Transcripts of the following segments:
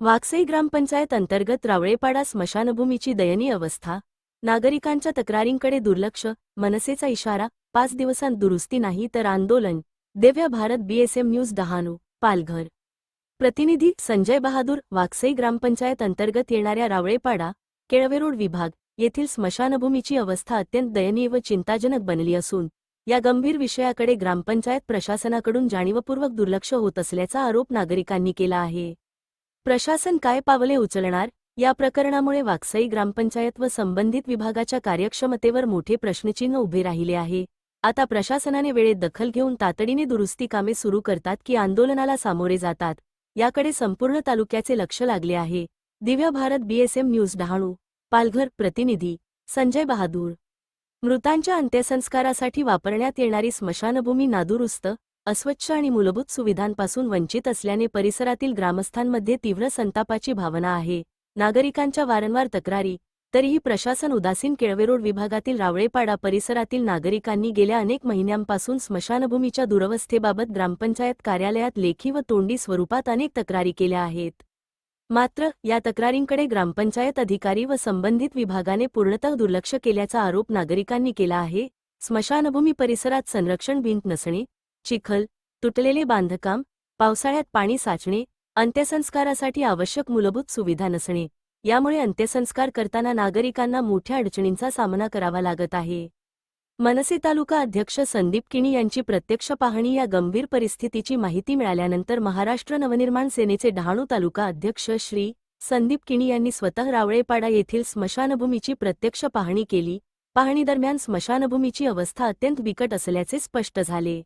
वाकसई ग्रामपंचायत अंतर्गत रावळेपाडा स्मशानभूमीची दयनीय अवस्था नागरिकांच्या तक्रारींकडे दुर्लक्ष मनसेचा इशारा पाच दिवसांत दुरुस्ती नाही तर आंदोलन देव्या भारत बीएसएम न्यूज डहाणू पालघर. प्रतिनिधी संजय बहादूर वाकसई ग्रामपंचायत अंतर्गत येणाऱ्या रावळेपाडा केळवेरोड विभाग येथील स्मशानभूमीची अवस्था अत्यंत दयनीय व चिंताजनक बनली असून या गंभीर विषयाकडे ग्रामपंचायत प्रशासनाकडून जाणीवपूर्वक दुर्लक्ष होत असल्याचा आरोप नागरिकांनी केला आहे. प्रशासन काय पावले उचलणार? या प्रकरणामुळे वाकसई ग्रामपंचायत व संबंधित विभागाच्या कार्यक्षमतेवर मोठे प्रश्नचिन्ह उभे राहिले आहे. आता प्रशासनाने वेळेत दखल घेऊन तातडीने दुरुस्ती कामे सुरू करतात की आंदोलनाला सामोरे जातात याकडे संपूर्ण तालुक्याचे लक्ष लागले आहे. दिव्य भारत बीएसएम न्यूज डहाणू पालघर प्रतिनिधी संजय बहादूर. मृतांच्या अंत्यसंस्कारासाठी वापरण्यात येणारी स्मशानभूमी नादुरुस्त अस्वच्छ आणि मूलभूत सुविधांपासून वंचित असल्याने परिसरातील ग्रामस्थांमध्ये तीव्र संतापाची भावना आहे. नागरिकांच्या वारंवार तक्रारी. तरीही प्रशासन उदासीन केळवेरोड विभागातील रावळेपाडा परिसरातील नागरिकांनी गेल्या अनेक महिन्यांपासून स्मशानभूमीच्या दुरवस्थेबाबत ग्रामपंचायत कार्यालयात लेखी व तोंडी स्वरूपात अनेक तक्रारी केल्या आहेत. मात्र या तक्रारींकडे ग्रामपंचायत अधिकारी व संबंधित विभागाने पूर्णतः दुर्लक्ष केल्याचा आरोप नागरिकांनी केला आहे. स्मशानभूमी परिसरात संरक्षण भिंत नसणे चिखल तुटलेले बांधकाम पावसाळ्यात पाणी साचणे अंत्यसंस्कारासाठी आवश्यक मूलभूत सुविधा नसणे. यामुळे अंत्यसंस्कार करताना नागरिकांना मोठ्या अडचणींचा सामना करावा लागत आहे. मनसे तालुका अध्यक्ष संदीप किणी यांची प्रत्यक्ष पाहणी या गंभीर परिस्थितीची माहिती मिळाल्यानंतर महाराष्ट्र नवनिर्माण सेनेचे डहाणू तालुका अध्यक्ष श्री संदीप किणी यांनी स्वतः रावळेपाडा येथील स्मशानभूमीची प्रत्यक्ष पाहणी केली. पाहणीदरम्यान स्मशानभूमीची अवस्था अत्यंत बिकट असल्याचे स्पष्ट झाले.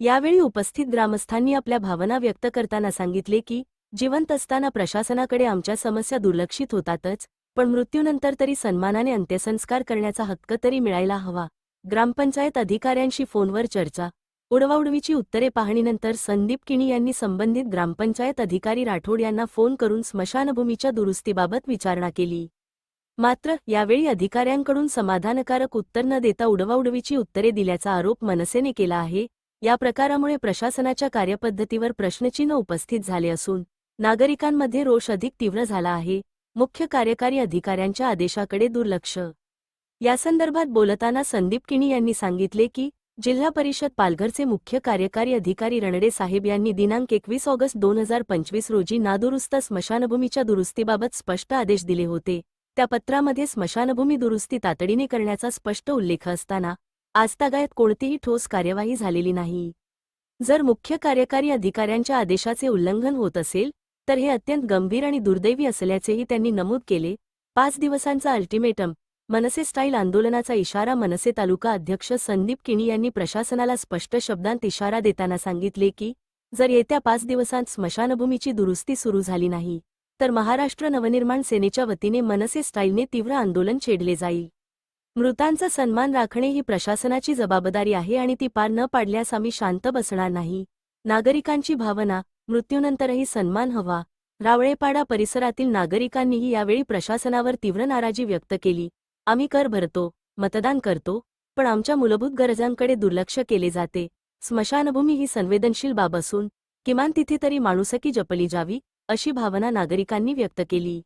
यावेळी उपस्थित ग्रामस्थांनी आपल्या भावना व्यक्त करताना सांगितले की जिवंत असताना प्रशासनाकडे आमच्या समस्या दुर्लक्षित होतातच पण मृत्यूनंतर तरी सन्मानाने अंत्यसंस्कार करण्याचा हक्क तरी मिळायला हवा. ग्रामपंचायत अधिकाऱ्यांशी फोनवर चर्चा उडवाउडवीची उत्तरे पाहणीनंतर संदीप किणी यांनी संबंधित ग्रामपंचायत अधिकारी राठोड यांना फोन करून स्मशानभूमीच्या दुरुस्तीबाबत विचारणा केली. मात्र यावेळी अधिकाऱ्यांकडून समाधानकारक उत्तर न देता उडवाउडवीची उत्तरे दिल्याचा आरोप मनसेने केला आहे या प्रकारामुळे प्रशासनाच्या कार्यपद्धतीवर प्रश्नचिन्ह उपस्थित झाले असून नागरिकांमध्ये रोष अधिक तीव्र झाला आहे मुख्य कार्यकारी अधिकाऱ्यांच्या आदेशाकडे दुर्लक्ष. यासंदर्भात बोलताना संदीप किणी यांनी सांगितले की जिल्हा परिषद पालघरचे मुख्य कार्यकारी अधिकारी रणडे साहेब यांनी दिनांक एकवीस ऑगस्ट दोन हजार पंचवीस रोजी नादुरुस्त स्मशानभूमीच्या दुरुस्तीबाबत स्पष्ट आदेश दिले होते. त्या पत्रामध्ये स्मशानभूमी दुरुस्ती तातडीने करण्याचा स्पष्ट उल्लेख असताना आजतागायत कोणतीही ठोस कार्यवाही झालेली नाही. जर मुख्य कार्यकारी अधिकाऱ्यांच्या आदेशाचे उल्लंघन होत असेल तर हे अत्यंत गंभीर आणि दुर्दैवी असल्याचेही त्यांनी नमूद केले. पाच दिवसांचा अल्टिमेटम मनसे स्टाईल आंदोलनाचा इशारा मनसे तालुका अध्यक्ष संदीप किणी यांनी प्रशासनाला स्पष्ट शब्दांत इशारा देताना सांगितले की जर येत्या पाच दिवसांत स्मशानभूमीची दुरुस्ती सुरू झाली नाही तर महाराष्ट्र नवनिर्माण सेनेच्या वतीने मनसे स्टाईलने तीव्र आंदोलन छेडले जाईल. मृतांचा सन्मान राखणे ही प्रशासनाची जबाबदारी आहे आणि ती पार न पाडल्यास आम्ही शांत बसणार नाही. नागरिकांची भावना मृत्यूनंतरही सन्मान हवा. रावळेपाडा परिसरातील नागरिकांनीही यावेळी प्रशासनावर तीव्र नाराजी व्यक्त केली. आम्ही कर भरतो मतदान करतो पण आमच्या मूलभूत गरजांकडे दुर्लक्ष केले जाते. स्मशानभूमी ही संवेदनशील बाब असून किमान तिथे तरी माणुसकी जपली जावी अशी भावना नागरिकांनी व्यक्त केली.